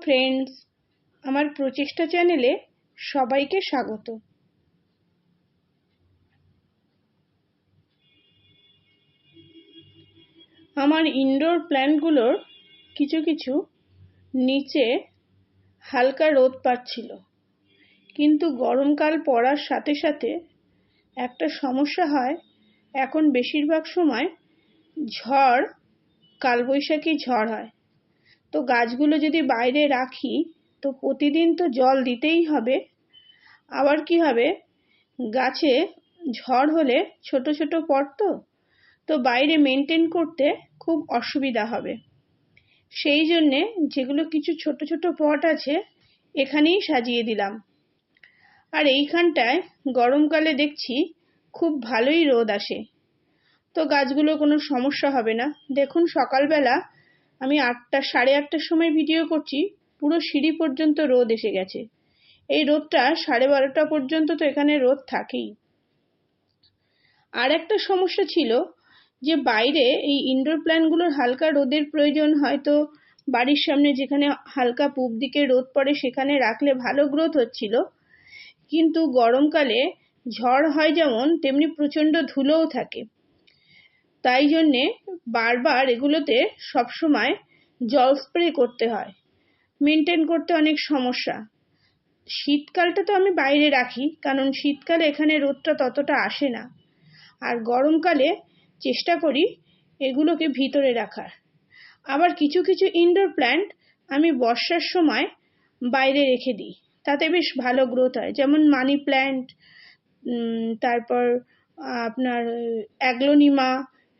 Friends আমার প্রচেষ্টা চ্যানেলে সবাইকে স্বাগত। আমার ইনডোর প্ল্যান্টগুলোর কিছু কিছু নিচে হালকা রোদ পাচ্ছিল। কিন্তু গরমকাল পড়ার সাথে সাথে একটা সমস্যা হয়। এখন বেশিরভাগ সময় ঝড়, কালবৈশাখী ঝড় হয়। তো গাছগুলো যদি বাইরে রাখি, তো প্রতিদিন তো জল দিতেই হবে। আবার কি হবে? গাছে ঝড় হলে ছোট ছোট পট তো তো বাইরে মেনটেন করতে খুব অসুবিধা হবে। সেই জন্যে যেগুলো কিছু ছোট ছোট পট আছে, এখানেই সাজিয়ে দিলাম। আর এইখানটায় গরমকালে দেখছি খুব ভালোই রোদ আসে। তো গাছগুলো কোনো সমস্যা হবে না। দেখুন সকালবেলা আমি আটটা, সাড়ে আটটার সময় ভিডিও করছি, পুরো সিঁড়ি পর্যন্ত রোদ এসে গেছে। এই রোদটা সাড়ে বারোটা পর্যন্ত তো এখানে রোদ থাকেই। আর একটা সমস্যা ছিল যে বাইরে এই ইনডোর প্ল্যান্টগুলোর হালকা রোদের প্রয়োজন হয়তো বাড়ির সামনে যেখানে হালকা পূব দিকে রোদ পড়ে সেখানে রাখলে ভালো গ্রোথ হচ্ছিল। কিন্তু গরমকালে ঝড় হয় যেমন, তেমনি প্রচণ্ড ধুলোও থাকে। তাই জন্যে বারবার এগুলোতে সবসময় জল স্প্রে করতে হয়। মেনটেন করতে অনেক সমস্যা। শীতকালটা তো আমি বাইরে রাখি, কারণ শীতকালে এখানে রোদটা ততটা আসে না। আর গরমকালে চেষ্টা করি এগুলোকে ভিতরে রাখার। আবার কিছু কিছু ইনডোর প্ল্যান্ট আমি বর্ষার সময় বাইরে রেখে দিই। তাতে বেশ ভালো গ্রোথ হয়। যেমন মানি প্ল্যান্ট তারপর আপনার অ্যাগ্লোনিমা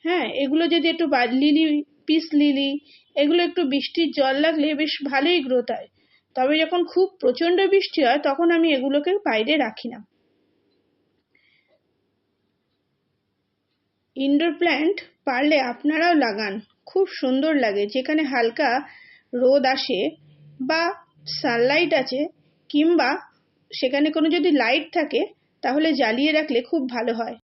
হ্যাঁ এগুলো যদি একটু লিলি, পিস লিলি, এগুলো একটু বৃষ্টির জল লাগলে বেশ ভালোই গ্রোথ হয়। তবে যখন খুব প্রচণ্ড বৃষ্টি হয়, তখন আমি এগুলোকে বাইরে রাখি না। ইনডোর প্ল্যান্ট পারলে আপনারাও লাগান, খুব সুন্দর লাগে। যেখানে হালকা রোদ আসে বা সানলাইট আছে, কিংবা সেখানে কোনো যদি লাইট থাকে, তাহলে জ্বালিয়ে রাখলে খুব ভালো হয়।